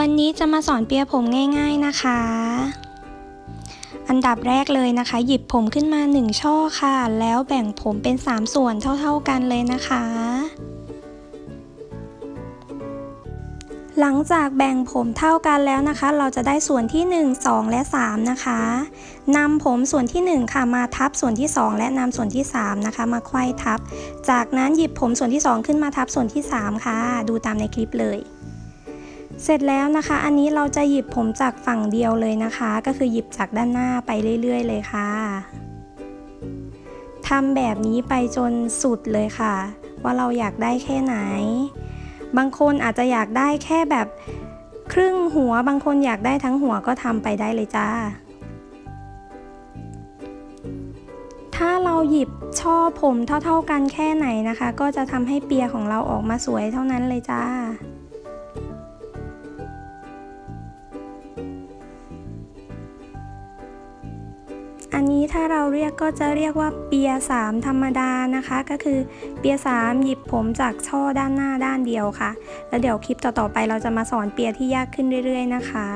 วันนี้จะมาสอนเปียผมง่าย ๆนะคะ อันดับแรกเลยนะคะ หยิบผมขึ้นมา 1 ช่อค่ะ แล้วแบ่งผมเป็น 3 ส่วนเท่าๆกันเลยนะคะ หลังจากแบ่งผมเท่ากันแล้วนะคะ เราจะได้ส่วนที่ 1 2 และ 3 นะคะนำผมส่วนที่ 1 ค่ะมาทับส่วนที่ 2 และนำส่วนที่ 3 นะคะ มาไขว้ทับ จากนั้นหยิบผมส่วนที่ 2 ขึ้นมาทับส่วนที่ 3 ค่ะ ดูตามในคลิปเลย เสร็จแล้วนะคะ อันนี้เราจะหยิบผมจากฝั่งเดียวเลยนะคะ ก็คือหยิบจากด้านหน้าไปเรื่อย ๆ เลยค่ะทำแบบนี้ไปจนสุดเลยค่ะ ว่าเราอยากได้แค่ไหน บางคนอาจจะอยากได้แค่แบบครึ่งหัว บางคนอยากได้ทั้งหัวก็ทำไปได้เลยจ้า ถ้าเราหยิบช่อผมเท่าๆกันแค่ไหนนะคะ ก็จะทำให้เปียของเราออกมาสวยเท่านั้นเลยจ้า อันนี้ถ้าเราเรียกก็จะเรียกว่าเปียสามธรรมดานะคะ ก็คือเปียสามหยิบผมจากช่อด้านหน้าด้านเดียวค่ะ แล้วเดี๋ยวคลิปต่อๆไปเราจะมาสอนเปียที่ยากขึ้นเรื่อย ๆ นะคะ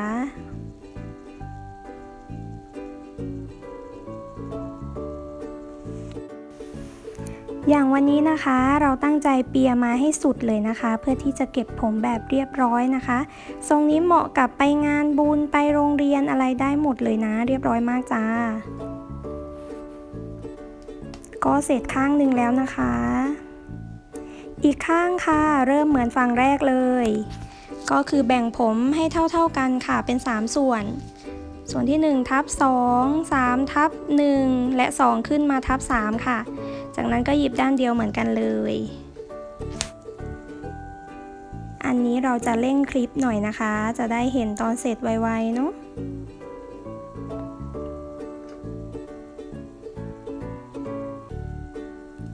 อย่างวันนี้นะคะเราตั้งใจเปียมาให้สุดเลยนะคะ เพื่อที่จะเก็บผมแบบเรียบร้อยนะคะทรงนี้เหมาะกับไปงานบุญไปโรงเรียนอะไรได้หมดเลยนะ เรียบร้อยมากจ้า ก็เสร็จข้างหนึ่งแล้วนะคะ อีกข้างค่ะ เริ่มเหมือนฝั่งแรกเลย ก็คือแบ่งผมให้เท่าๆกันค่ะเป็น 3 ส่วน ส่วนที่1ทับ2 3ทับ1และ 2 ขึ้นมาทับ3ค่ะ จากนั้นก็หยิบด้านเดียวเหมือนกันเลย อันนี้เราจะเร่งคลิปหน่อยนะคะ จะได้เห็นตอนเสร็จไวๆเนาะ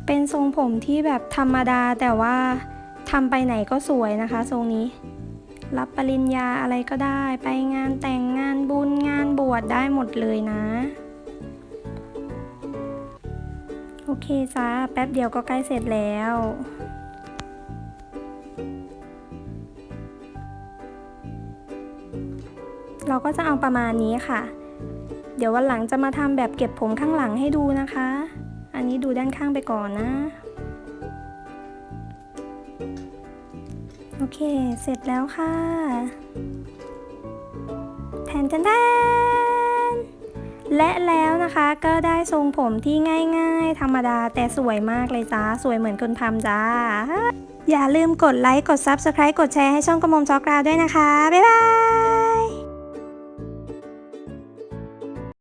เป็นทรงผมที่แบบธรรมดาแต่ว่าทำไปไหนก็สวยนะคะ ทรงนี้ รับปริญญาอะไรก็ได้ ไปงานแต่งงานบุญงานบวชได้หมดเลยนะ โอเคจ้า แป๊บเดียวก็ใกล้เสร็จแล้วเราก็จะเอาประมาณนี้ค่ะ เดี๋ยววันหลังจะมาทำแบบเก็บผมข้างหลังให้ดูนะคะ อันนี้ดูด้านข้างไปก่อนนะ โอเค เสร็จแล้วค่ะ แทนจันแทน และแล้วนะคะก็ได้ทรงผมที่ง่ายๆ ธรรมดาแต่สวยมากเลยจ้า สวยเหมือนคนทำจ้า อย่าลืมกดไลค์ กด Subscribe กดแชร์ให้ช่องกระมมจอกราวด้วยนะคะ บ๊ายบาย